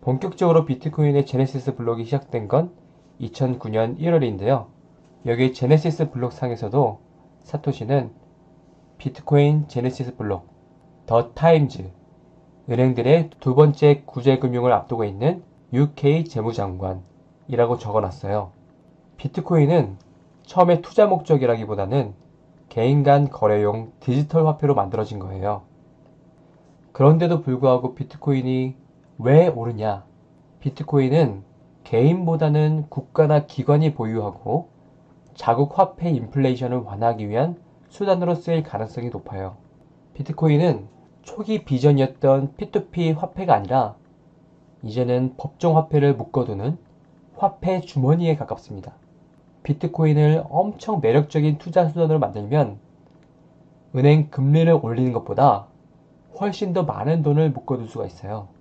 본격적으로 비트코인의 제네시스 블록이 시작된 건 2009년 1월인데요. 여기 제네시스 블록 상에서도 사토시는 비트코인 제네시스 블록, 더 타임즈, 은행들의 두 번째 구제금융을 앞두고 있는 UK 재무장관이라고 적어놨어요. 비트코인은 처음에 투자 목적이라기보다는 개인 간 거래용 디지털 화폐로 만들어진 거예요. 그런데도 불구하고 비트코인이 왜 오르냐? 비트코인은 개인보다는 국가나 기관이 보유하고 자국 화폐 인플레이션을 완화하기 위한 수단으로 쓰일 가능성이 높아요. 비트코인은 초기 비전이었던 P2P 화폐가 아니라 이제는 법정 화폐를 묶어두는 화폐 주머니에 가깝습니다. 비트코인을 엄청 매력적인 투자 수단으로 만들면 은행 금리를 올리는 것보다 훨씬 더 많은 돈을 묶어둘 수가 있어요.